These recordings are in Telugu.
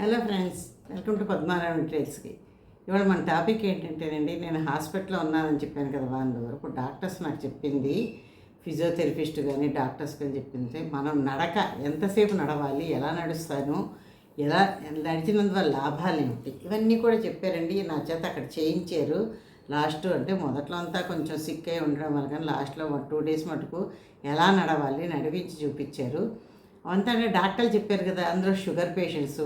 Hello friends welcome to Padmarayana ట్రేడ్స్కి. ఇవాళ మన టాపిక్ ఏంటంటేనండి నేను హాస్పిటల్లో ఉన్నానని చెప్పాను కదా వాళ్ళ వరకు డాక్టర్స్ నాకు చెప్పింది ఫిజియోథెరపిస్ట్ కానీ డాక్టర్స్ కానీ చెప్పింది మనం నడక ఎంతసేపు నడవాలి ఎలా నడుస్తాను ఎలా నడిచినందువల్ల లాభాలు ఏమిటి? ఇవన్నీ కూడా చెప్పారండి నా చేత అక్కడ చేయించారు. లాస్ట్ అంటే మొదట్లో అంతా కొంచెం సిక్ అయి ఉండడం వల్ల కానీ లాస్ట్లో టూ డేస్ మటుకు ఎలా నడవాలి నడిపించి చూపించారు. అంతా డాక్టర్లు చెప్పారు కదా అందరూ షుగర్ పేషెంట్స్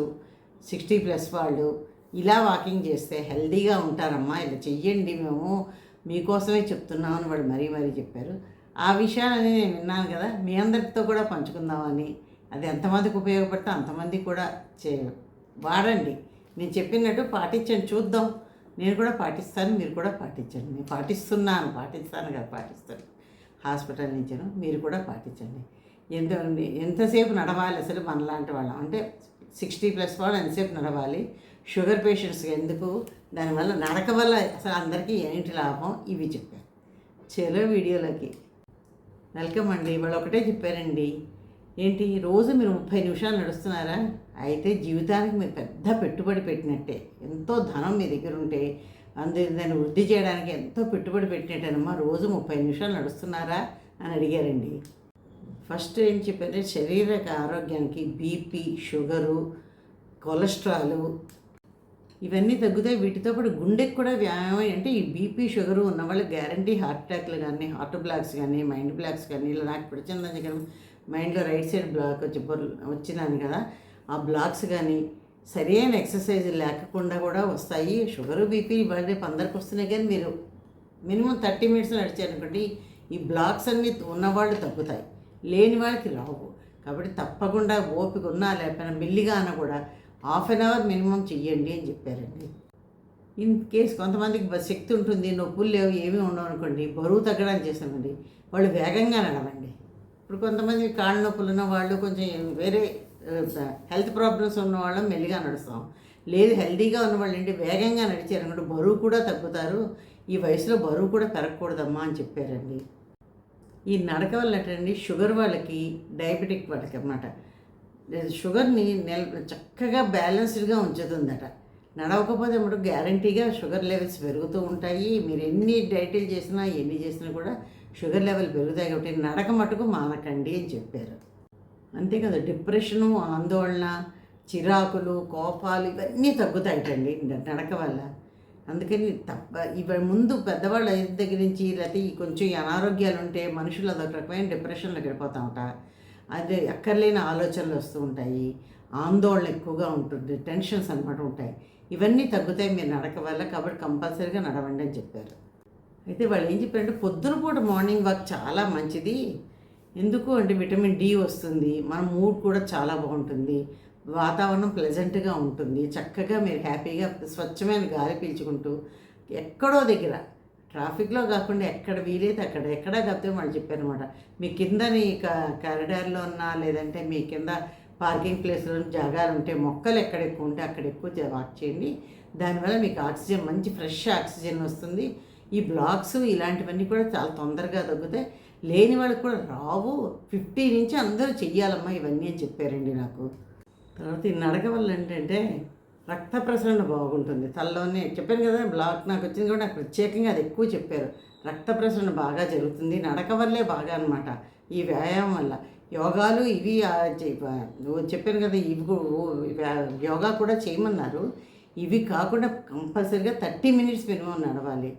సిక్స్టీ ప్లస్ వాళ్ళు ఇలా వాకింగ్ చేస్తే హెల్దీగా ఉంటారమ్మా ఇలా చెయ్యండి మేము మీకోసమే చెప్తున్నామని వాళ్ళు మరీ మరీ చెప్పారు. ఆ విషయాలని నేను విన్నాను కదా మీ అందరితో కూడా పంచుకుందామని అది ఎంతమందికి ఉపయోగపడితే అంతమంది కూడా చే వాడండి. నేను చెప్పినట్టు పాటించండి చూద్దాం. నేను కూడా పాటిస్తాను మీరు కూడా పాటించండి. నేను పాటిస్తున్నాను పాటిస్తాను కదా పాటిస్తాను. హాస్పిటల్ నుంచాను మీరు కూడా పాటించండి. ఎంత ఎంతసేపు నడవాలి అసలు మనలాంటి వాళ్ళం? అంటే సిక్స్టీ ప్లస్ వాళ్ళు ఎంతసేపు నడవాలి. షుగర్ పేషెంట్స్కి ఎందుకు? దానివల్ల నడక వల్ల అసలు అందరికీ ఏంటి లాభం? ఇవి చెప్పారు. చలో వీడియోలోకి. వెల్కమ్ అండి. వాళ్ళు ఒకటే చెప్పారండి ఏంటి? రోజు మీరు ముప్పై నిమిషాలు నడుస్తున్నారా? అయితే జీవితానికి మీరు పెద్ద పెట్టుబడి పెట్టినట్టే. ఎంతో ధనం మీ దగ్గర ఉంటే అందు దాన్ని వృద్ధి చేయడానికి ఎంతో పెట్టుబడి పెట్టినట్టేనమ్మా రోజు ముప్పై నిమిషాలు నడుస్తున్నారా? అని అడిగారండి. ఫస్ట్ ఏం చెప్పారంటే శరీరక ఆరోగ్యానికి బీపీ షుగరు కొలెస్ట్రాలు ఇవన్నీ తగ్గుతాయి. వీటితో పాటు గుండెకి కూడా వ్యాయామం అంటే ఈ బీపీ షుగర్ ఉన్న వాళ్ళు గ్యారంటీ హార్ట్ అటాక్లు కానీ హార్ట్ బ్లాక్స్ కానీ మైండ్ బ్లాక్స్ కానీ ఇలా నాకు పిడిచిందని దగ్గర మైండ్లో రైట్ సైడ్ బ్లాక్ వచ్చి వచ్చినాను కదా ఆ బ్లాక్స్ కానీ సరైన ఎక్సర్సైజ్ లేకుండా కూడా వస్తాయి. షుగర్ బీపీ ఇవాళ రేపు అందరికి వస్తున్నాయి కానీ మీరు మినిమం థర్టీ మినిట్స్ నడిచారనుకోండి ఈ బ్లాక్స్ అన్నీ ఉన్నవాళ్ళు తగ్గుతాయి. లేని వాళ్ళకి రావు. కాబట్టి తప్పకుండా ఓపిక ఉన్నా లేకపోయినా మెల్లిగా అన్నా కూడా హాఫ్ అన్ అవర్ మినిమం చెయ్యండి అని చెప్పారండి. ఇన్ కేస్ కొంతమందికి శక్తి ఉంటుంది నొప్పులు లేవు ఏమీ ఉండవు అనుకోండి బరువు తగ్గడానికి చేస్తామండి. వాళ్ళు వేగంగా నడవండి. ఇప్పుడు కొంతమంది కాళ్ళ నొప్పులు ఉన్న వాళ్ళు కొంచెం వేరే హెల్త్ ప్రాబ్లమ్స్ ఉన్న వాళ్ళు మెల్లిగా నడుస్తాం. లేదు హెల్దీగా ఉన్న వాళ్ళు ఏంటి వేగంగా నడిచారు అనుకుంటే బరువు కూడా తగ్గుతారు. ఈ వయసులో బరువు కూడా పెరగకూడదమ్మా అని చెప్పారండి. ఈ నడక వల్ల ఏంటండి షుగర్ వాళ్ళకి డయాబెటిక్ వాళ్ళకి అన్నమాట షుగర్ని నెల చక్కగా బ్యాలెన్స్డ్గా ఉంచుతుందట. నడవకపోతే మటు గ్యారంటీగా షుగర్ లెవెల్స్ పెరుగుతూ ఉంటాయి. మీరు ఎన్ని డైట్లు చేసినా ఎన్ని చేసినా కూడా షుగర్ లెవెల్ పెరుగుతాయి కాబట్టి నడక మటుకు మానకండి అని చెప్పారు. అంతే కదా డిప్రెషను ఆందోళన చిరాకులు కోపాలు ఇవన్నీ తగ్గుతాయిటండి నడక వల్ల. అందుకని తప్ప ఇవ ముందు పెద్దవాళ్ళ దగ్గర నుంచి లేకపోతే ఈ కొంచెం అనారోగ్యాలు ఉంటే మనుషులు అదొక రకమైన డిప్రెషన్లో వెళ్ళిపోతూ ఉంటారు అది ఎక్కర్లేని ఆలోచనలు వస్తూ ఉంటాయి. ఆందోళన ఎక్కువగా ఉంటుంది. టెన్షన్స్ అనమాట ఉంటాయి. ఇవన్నీ తగ్గుతాయి మీరు నడక వల్ల కాబట్టి కంపల్సరీగా నడవండి అని చెప్పారు. అయితే వాళ్ళు ఏం చెప్పారంటే పొద్దున పూట మార్నింగ్ వాక్ చాలా మంచిది. ఎందుకు అంటే విటమిన్ డి వస్తుంది. మన మూడ్ కూడా చాలా బాగుంటుంది. వాతావరణం ప్లెజెంట్గా ఉంటుంది. చక్కగా మీరు హ్యాపీగా స్వచ్ఛమైన గాలి పీల్చుకుంటూ ఎక్కడో దగ్గర ట్రాఫిక్లో కాకుండా ఎక్కడ వీలైతే అక్కడ ఎక్కడ కాకపోతే వాళ్ళు చెప్పారనమాట మీ కిందని కారిడార్లో ఉన్నా లేదంటే మీ కింద పార్కింగ్ ప్లేస్లో జాగాలు ఉంటే మొక్కలు ఎక్కడ ఎక్కువ ఉంటే అక్కడ ఎక్కువ వాక్ చేయండి. దానివల్ల మీకు ఆక్సిజన్ మంచి ఫ్రెష్ ఆక్సిజన్ వస్తుంది. ఈ బ్లాక్స్ ఇలాంటివన్నీ కూడా చాలా తొందరగా తగ్గుతాయి. లేని వాళ్ళకి కూడా రావు. ఫిఫ్టీ నుంచి అందరూ చెయ్యాలమ్మా ఇవన్నీ అని చెప్పారండి నాకు. తర్వాత ఈ నడక వల్ల ఏంటంటే రక్త ప్రసరణ బాగుంటుంది. తలలోనే చెప్పాను కదా బ్లాక్ నాకు వచ్చింది కూడా నాకు ప్రత్యేకంగా అది ఎక్కువ చెప్పారు. రక్త ప్రసరణ బాగా జరుగుతుంది. నడక వల్లే బాగా అనమాట ఈ వ్యాయామం వల్ల. యోగాలు ఇవి చెప్పాను కదా ఇవి యోగా కూడా చేయమన్నారు. ఇవి కాకుండా కంపల్సరీగా థర్టీ మినిట్స్ మినిమం నడవాలి.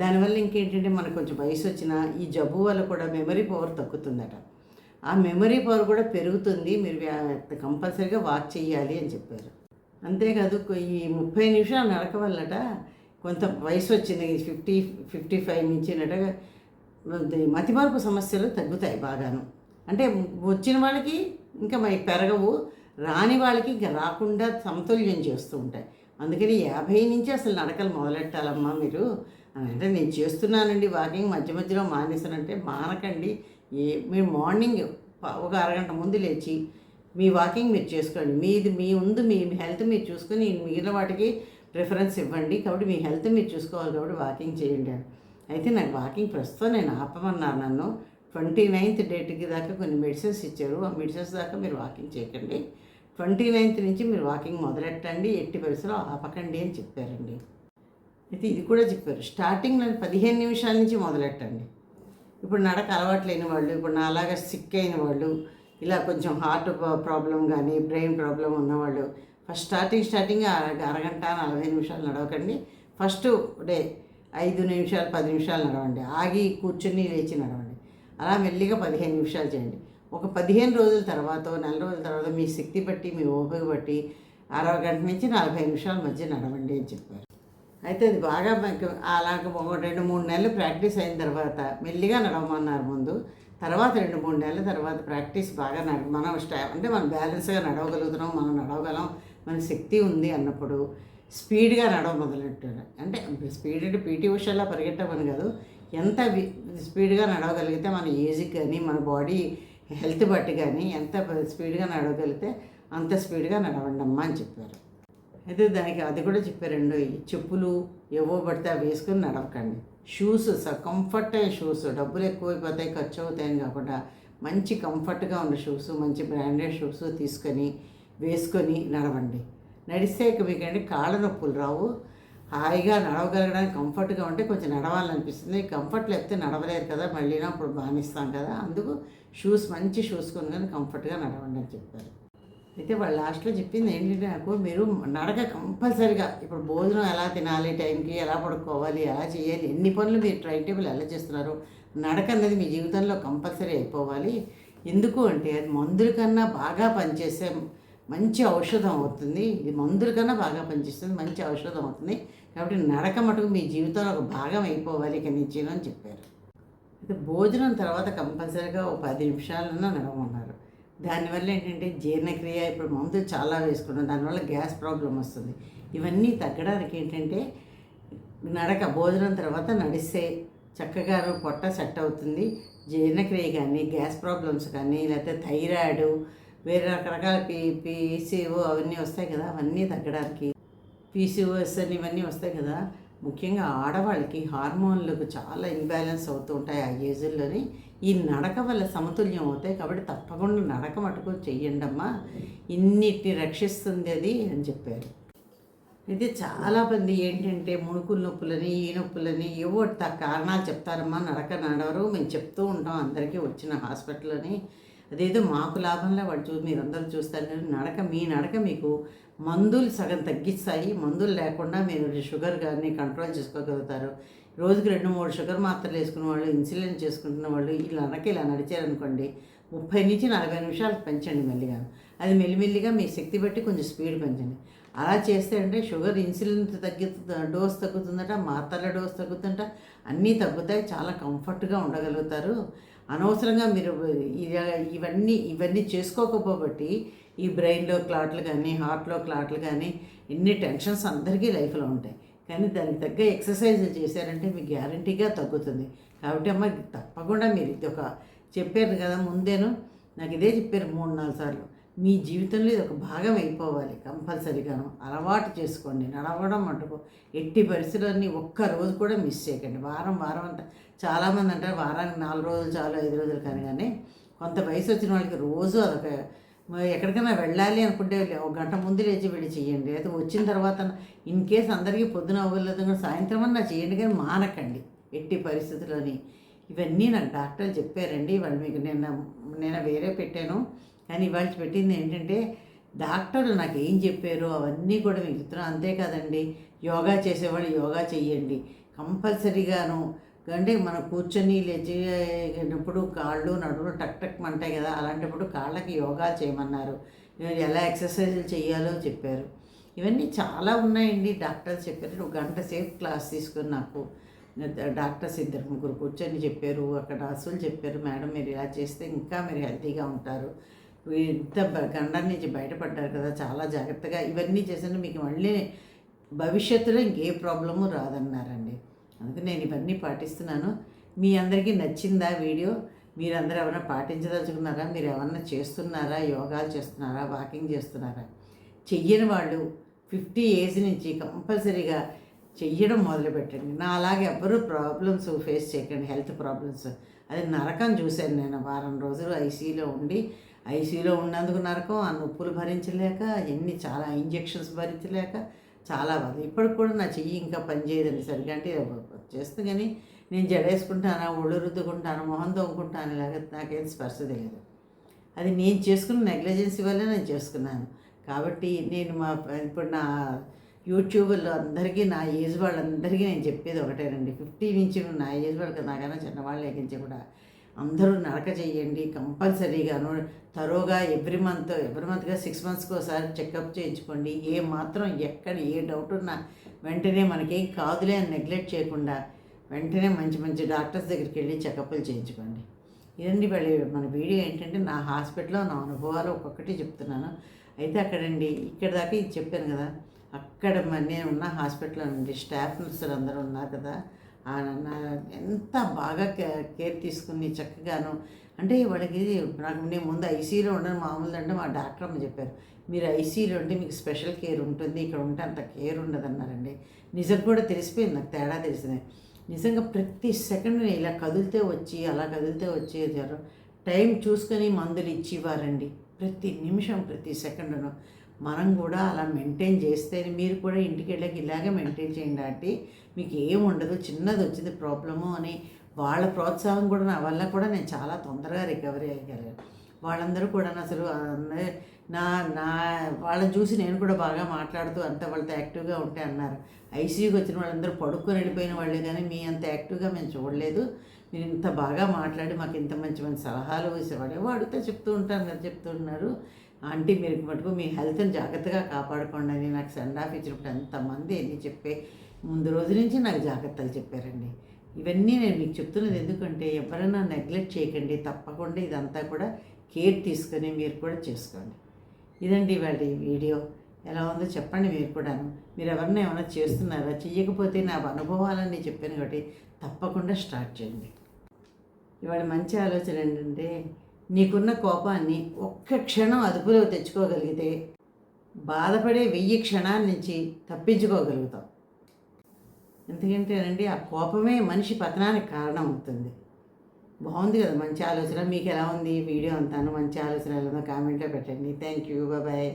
దానివల్ల ఇంకేంటంటే మనకు కొంచెం వయసు వచ్చినా ఈ జబ్బు వల్ల కూడా మెమరీ పవర్ తగ్గుతుందట. ఆ మెమరీ పవర్ కూడా పెరుగుతుంది. మీరు కంపల్సరీగా వాక్ చేయాలి అని చెప్పారు. అంతేకాదు ఈ ముప్పై నిమిషాలు నడక వల్లట కొంత వయసు వచ్చింది. ఫిఫ్టీ ఫిఫ్టీ ఫైవ్ నుంచి నట మతిమార్పు సమస్యలు తగ్గుతాయి బాగాను. అంటే వచ్చిన వాళ్ళకి ఇంకా మరి పెరగవు. రాని వాళ్ళకి ఇంకా రాకుండా సమతుల్యం చేస్తూ ఉంటాయి. అందుకని యాభై నుంచి అసలు నడకలు మొదలెట్టాలమ్మా మీరు. అంటే నేను చేస్తున్నానండి వాకింగ్. మధ్య మధ్యలో మానేసానంటే మానకండి. ఏ మీరు మార్నింగ్ ఒక అరగంట ముందు లేచి మీ వాకింగ్ మీరు చేసుకోండి. మీది మీ ముందు మీ హెల్త్ మీరు చూసుకొని మిగిలిన వాటికి ప్రిఫరెన్స్ ఇవ్వండి. కాబట్టి మీ హెల్త్ మీరు చూసుకోవాలి కాబట్టి వాకింగ్ చేయండి అయితే నాకు వాకింగ్ ప్రస్తుతం నేను ఆపమన్నారు నన్ను. ట్వంటీ నైన్త్ డేట్కి దాకా కొన్ని మెడిసిన్స్ ఇచ్చారు. ఆ మెడిసిన్స్ దాకా మీరు వాకింగ్ చేయకండి. ట్వంటీ నైన్త్ నుంచి మీరు వాకింగ్ మొదలెట్టండి. ఎట్టి పరిస్థితుల్లో ఆపకండి అని చెప్పారండి. అయితే ఇది కూడా చెప్పారు. స్టార్టింగ్లో పదిహేను నిమిషాల నుంచి మొదలెట్టండి. ఇప్పుడు నడక అలవాట్లేని వాళ్ళు ఇప్పుడు నాలాగా సిక్ అయిన వాళ్ళు ఇలా కొంచెం హార్ట్ ప్రాబ్లం కానీ బ్రెయిన్ ప్రాబ్లం ఉన్నవాళ్ళు ఫస్ట్ స్టార్టింగ్ స్టార్టింగ్ అర- అరగంట నలభై నిమిషాలు నడవకండి. ఫస్ట్ డే ఐదు నిమిషాలు పది నిమిషాలు నడవండి. ఆగి కూర్చుని లేచి నడవండి. అలా మెల్లిగా పదిహేను నిమిషాలు చేయండి. ఒక పదిహేను రోజుల తర్వాత నెల రోజుల తర్వాత మీ శక్తి బట్టి మీ ఓపిక బట్టి అరవై గంట నుంచి నలభై నిమిషాల మధ్య నడవండి అని చెప్పారు. అయితే అది బాగా మనకు అలాగ రెండు మూడు నెలలు ప్రాక్టీస్ అయిన తర్వాత మెల్లిగా నడవమన్నారు ముందు. తర్వాత రెండు మూడు నెలల తర్వాత ప్రాక్టీస్ బాగా నడ మనం స్టా అంటే మనం బ్యాలెన్స్గా నడవగలుగుతున్నాం మనం నడవగలం మన శక్తి ఉంది అన్నప్పుడు స్పీడ్గా నడవ మొదలెట్టారు. అంటే స్పీడ్ అంటే పీటీ ఉషాలా పరిగెట్టమని కాదు ఎంత స్పీడ్గా నడవగలిగితే మన ఏజ్ కానీ మన బాడీ హెల్త్ బట్టి కానీ ఎంత స్పీడ్గా నడవగలిగితే అంత స్పీడ్గా నడవండి అమ్మా అని చెప్పారు. అయితే దానికి అది కూడా చెప్పారండి చెప్పులు ఏవో పడితే అవి వేసుకొని నడవకండి. షూస్ కంఫర్ట్ అయిన షూస్ డబ్బులు ఎక్కువైపోతాయి ఖర్చు అవుతాయని కాకుండా మంచి కంఫర్ట్గా ఉన్న షూస్ మంచి బ్రాండెడ్ షూస్ తీసుకొని వేసుకొని నడవండి. నడిస్తే ఇక మీకంటే కాళ్ళ నొప్పులు రావు. హాయిగా నడవగలగడానికి కంఫర్ట్గా ఉంటే కొంచెం నడవాలనిపిస్తుంది. కంఫర్ట్ లేకపోతే నడవలేరు కదా మళ్ళీ అప్పుడు బానిస్తాం కదా. అందుకు షూస్ మంచి షూస్ కొనుక్కొని కంఫర్ట్గా నడవండి అని చెప్పారు. అయితే వాళ్ళు లాస్ట్లో చెప్పింది ఏంటంటే నాకు మీరు నడక కంపల్సరిగా ఇప్పుడు భోజనం ఎలా తినాలి టైంకి ఎలా పడుకోవాలి ఎలా చేయాలి ఎన్ని పనులు మీరు ట్రైన్ టేబుల్ ఎలా చేస్తున్నారు నడక అనేది మీ జీవితంలో కంపల్సరీ అయిపోవాలి. ఎందుకు అంటే అది మందుల కన్నా బాగా పనిచేసే మంచి ఔషధం అవుతుంది. ఇది మందుల కన్నా బాగా పనిచేస్తుంది మంచి ఔషధం అవుతుంది. కాబట్టి నడక మటుకు మీ జీవితంలో ఒక భాగం అయిపోవాలి ఇక నుంచి అని చెప్పారు. అయితే భోజనం తర్వాత కంపల్సరీగా ఒక పది నిమిషాలన్నా నడవమన్నారు. దానివల్ల ఏంటంటే జీర్ణక్రియ ఇప్పుడు మందు చాలా వేసుకున్నాం దానివల్ల గ్యాస్ ప్రాబ్లం వస్తుంది. ఇవన్నీ తగ్గడానికి ఏంటంటే నడక భోజనం తర్వాత నడిస్తే చక్కగా పొట్ట సెట్ అవుతుంది. జీర్ణక్రియ కానీ గ్యాస్ ప్రాబ్లమ్స్ కానీ లేకపోతే థైరాయిడ్ వేరే రకరకాల పీ పీసీఓ అవన్నీ వస్తాయి కదా అవన్నీ తగ్గడానికి. పీసీఓఎస్ అని ఇవన్నీ వస్తాయి కదా ముఖ్యంగా ఆడవాళ్ళకి హార్మోన్లకు చాలా ఇన్బ్యాలెన్స్ అవుతూ ఉంటాయి ఆ ఏజ్లోని. ఈ నడక వల్ల సమతుల్యం అవుతాయి కాబట్టి తప్పకుండా నడక మటుకు చెయ్యండి అమ్మా ఇన్నిటిని రక్షిస్తుంది అది అని చెప్పారు. అయితే చాలా మంది ఏంటంటే ముణుకుల నొప్పులని ఈ నొప్పులని ఏవో త- కారణాలు చెప్తారమ్మా. నడక నడవరు. మేము చెప్తూ ఉంటాం అందరికీ వచ్చిన హాస్పిటల్లోని. అదేదో మాకు లాభంలో. వాడు చూ మీరందరూ చూస్తారు. కానీ నడక మీ నడక మీకు మందులు సగం తగ్గిస్తాయి. మందులు లేకుండా మీరు షుగర్ కానీ కంట్రోల్ చేసుకోగలుగుతారు. రోజుకి రెండు మూడు షుగర్ మాత్రలు వేసుకున్న వాళ్ళు ఇన్సులిన్ చేసుకుంటున్న వాళ్ళు ఇలా నడక ఇలా నడిచారనుకోండి ముప్పై నుంచి నలభై నిమిషాలు పెంచండి మెల్లిగా. అది మెల్లిమెల్లిగా మీ శక్తి బట్టి కొంచెం స్పీడ్ పెంచండి. అలా చేస్తే అంటే షుగర్ ఇన్సులిన్ తగ్గి డోస్ తగ్గుతుందట మాత్రల డోస్ తగ్గుతుందట అన్నీ తగ్గుతాయి. చాలా కంఫర్ట్గా ఉండగలుగుతారు. అనవసరంగా మీరు ఇవన్నీ ఇవన్నీ చేసుకోకపోబట్టి ఈ బ్రెయిన్లో క్లాట్లు కానీ హార్ట్లో క్లాట్లు కానీ ఎన్ని టెన్షన్స్ అందరికీ లైఫ్లో ఉంటాయి. కానీ దానికి తగ్గ ఎక్సర్సైజ్ చేశారంటే మీకు గ్యారంటీగా తగ్గుతుంది. కాబట్టి అమ్మ తప్పకుండా మీరు ఇది ఒక చెప్పారు కదా ముందేను నాకు ఇదే చెప్పారు మూడు నాలుగు సార్లు. మీ జీవితంలో ఇది ఒక భాగం అయిపోవాలి కంపల్సరీగాను. అలవాటు చేసుకోండి. నడవడం మటుకు ఎట్టి పరిస్థితులన్నీ ఒక్క రోజు కూడా మిస్ చేయకండి. వారం వారం అంతా చాలామంది అంటారు వారానికి నాలుగు రోజులు చాలు ఐదు రోజులు కానీ కానీ కొంత వయసు వచ్చిన వాళ్ళకి రోజు అదొక ఎక్కడికైనా వెళ్ళాలి అనుకుంటే ఒక గంట ముందు లేచి వెళ్ళి చేయండి. అయితే వచ్చిన తర్వాత ఇన్ కేస్ అందరికీ పొద్దున అవ్వలేదు సాయంత్రం అన్నా చేయండి కానీ మానకండి. ఎట్టి పరిస్థితుల్లోని ఇవన్నీ నాకు డాక్టర్లు చెప్పారండి. వాళ్ళు మీకు నిన్న నేను వేరే పెట్టాను. కానీ ఇవాళ పెట్టింది ఏంటంటే డాక్టర్లు నాకు ఏం చెప్పారు అవన్నీ కూడా మీకు చెప్తున్నాను అంతేకాదండి యోగా చేసేవాళ్ళు యోగా చెయ్యండి. కంపల్సరీగాను అంటే మనం కూర్చొని లేచినప్పుడు కాళ్ళు నడుములు టక్ టక్ మంటాయి కదా అలాంటప్పుడు కాళ్ళకి యోగా చేయమన్నారు. ఎలా ఎక్సర్సైజులు చేయాలో చెప్పారు. ఇవన్నీ చాలా ఉన్నాయండి డాక్టర్స్ చెప్పారు. ఒక గంట సేపు క్లాస్ తీసుకుని నాకు డాక్టర్స్ ఇద్దరు ముగ్గురు కూర్చొని చెప్పారు అక్కడ అసలు చెప్పారు మేడం మీరు ఇలా చేస్తే ఇంకా మీరు హెల్తీగా ఉంటారు. ఇంత బ- గండం నుంచి బయటపడ్డారు కదా చాలా జాగ్రత్తగా ఇవన్నీ చేసిన మీకు మళ్ళీ భవిష్యత్తులో ఇంకే ప్రాబ్లము రాదన్నారండి. అందుకే నేను ఇవన్నీ పాటిస్తున్నాను. మీ అందరికీ నచ్చిందా వీడియో? మీరందరూ ఏమైనా పాటించదలుచుకున్నారా? మీరు ఏమన్నా చేస్తున్నారా? యోగాలు చేస్తున్నారా? వాకింగ్ చేస్తున్నారా? చెయ్యని వాళ్ళు ఫిఫ్టీ ఏజ్ నుంచి కంపల్సరీగా చెయ్యడం మొదలుపెట్టండి. నా అలాగే ఎవ్వరూ ప్రాబ్లమ్స్ ఫేస్ చేయకండి. Health problems. అది నరకం చూశాను నేను. వారం రోజులు ఐసీలో ఉండి ఐసీలో ఉన్నందుకు నరకం ఆ నొప్పులు భరించలేక ఎన్ని చాలా ఇంజెక్షన్స్ భరించలేక చాలా బాధ. ఇప్పటికి కూడా నా చెయ్యి ఇంకా పనిచేయదండి. సరిగ్గా అంటే చేస్తుంది కానీ నేను జడేసుకుంటానా ఒళ్ళు రుద్దుకుంటాను మొహం తోముకుంటాను ఇలాగ నాకేం స్పర్శ తెలియదు. అది నేను చేసుకున్న నెగ్లిజెన్సీ వల్ల నేను చేసుకున్నాను. కాబట్టి నేను మా ఇప్పుడు నా యూట్యూబ్లో అందరికీ నా ఏజ్ వాళ్ళందరికీ నేను చెప్పేది ఒకటేనండి. ఫిఫ్టీ నుంచి నా ఏజ్ వాళ్ళకి నాకైనా చిన్నవాళ్ళు ఎక్కించి కూడా అందరూ నడక చేయండి కంపల్సరీగాను తరోగా ఎవ్రీ మంత్ ఎవ్రీ మంత్గా సిక్స్ మంత్స్కి ఒకసారి చెకప్ చేయించుకోండి. ఏ మాత్రం ఎక్కడ ఏ డౌట్ ఉన్నా వెంటనే మనకేం కాదులే అని నెగ్లెక్ట్ చేయకుండా వెంటనే మంచి మంచి డాక్టర్స్ దగ్గరికి వెళ్ళి చెకప్లు చేయించుకోండి. ఇదండి వాళ్ళ మన వీడియో ఏంటంటే నా హాస్పిటల్లో నా అనుభవాలు ఒక్కొక్కటి చెప్తున్నాను. అయితే అక్కడండి ఇక్కడ దాకా ఇది చెప్పాను కదా అక్కడ మరి నేను ఉన్న హాస్పిటల్లో నుండి స్టాఫ్ నర్సులు అందరూ ఉన్నారు కదా ఎంత బాగా కే- కేర్ తీసుకుని చక్కగాను. అంటే వాళ్ళకి నాకు నేను ముందు ఐసీయూలో ఉండను మామూలు అంటే మా డాక్టర్ అమ్మ చెప్పారు. మీరు ఐసీయూలో ఉంటే మీకు స్పెషల్ కేర్ ఉంటుంది ఇక్కడ ఉంటే అంత కేర్ ఉండదు అన్నారండి నిజం కూడా తెలిసిపోయింది నాకు తేడా తెలిసింది. నిజంగా ప్రతి సెకండ్ నేను ఇలా కదిలితే వచ్చి అలా కదిలితే వచ్చి టైం చూసుకొని మందులు ఇచ్చేవారండి. ప్రతి నిమిషం ప్రతి సెకండును. మనం కూడా అలా మెయింటైన్ చేస్తే మీరు కూడా ఇంటికి వెళ్ళాక ఇలాగే మెయింటైన్ చేయండి అంటే మీకు ఏం ఉండదు చిన్నది వచ్చింది ప్రాబ్లము అని వాళ్ళ ప్రోత్సాహం కూడా నా వల్ల కూడా నేను చాలా తొందరగా రికవరీ అయ్యగలిగాను. వాళ్ళందరూ కూడా అసలు అందరూ నా నా వాళ్ళని చూసి నేను కూడా బాగా మాట్లాడుతూ అంత వాళ్ళతో యాక్టివ్గా ఉంటే అన్నారు. ఐసీయూకి వచ్చిన వాళ్ళందరూ పడుకొని వెళ్ళిపోయిన వాళ్ళే కానీ మీ అంత యాక్టివ్గా మేము చూడలేదు. మీరు ఇంత బాగా మాట్లాడి మాకు ఇంత మంచి మంచి సలహాలు ఇసేవాడు అడిగితే చెప్తూ ఉంటాను కదా చెప్తున్నారు ఆంటీ మీరు మటుకు మీ హెల్త్ని జాగ్రత్తగా కాపాడుకోండి అని నాకు సెండ్ ఆఫ్ ఇచ్చినప్పుడు ఎంతమంది ఎన్ని చెప్పే ముందు రోజు నుంచి నాకు జాగ్రత్తలు చెప్పారండి. ఇవన్నీ నేను మీకు చెప్తున్నది ఎందుకంటే ఎవరైనా నెగ్లెక్ట్ చేయకండి తప్పకుండా ఇదంతా కూడా కేర్ తీసుకొని మీరు కూడా చేసుకోండి. ఇదండి వాడి వీడియో. ఎలా ఉందో చెప్పండి మీరు కూడాను. మీరు ఎవరైనా ఏమైనా చేస్తున్నారా? చెయ్యకపోతే నా అనుభవాలన్నీ చెప్పాను కాబట్టి తప్పకుండా స్టార్ట్ చేయండి. ఇవాళ మంచి ఆలోచన ఏంటంటే నీకున్న కోపాన్ని ఒక్క క్షణం అదుపులో తెచ్చుకోగలిగితే బాధపడే వెయ్యి క్షణాల నుంచి తప్పించుకోగలుగుతాం. ఎందుకంటేనండి ఆ కోపమే మనిషి పతనానికి కారణం అవుతుంది. బాగుంది కదా మంచి ఆలోచన. మీకు ఎలా ఉంది? వీడియో అంతాను మంచి ఆలోచన ఎలా కామెంట్లో పెట్టండి. Thank you bye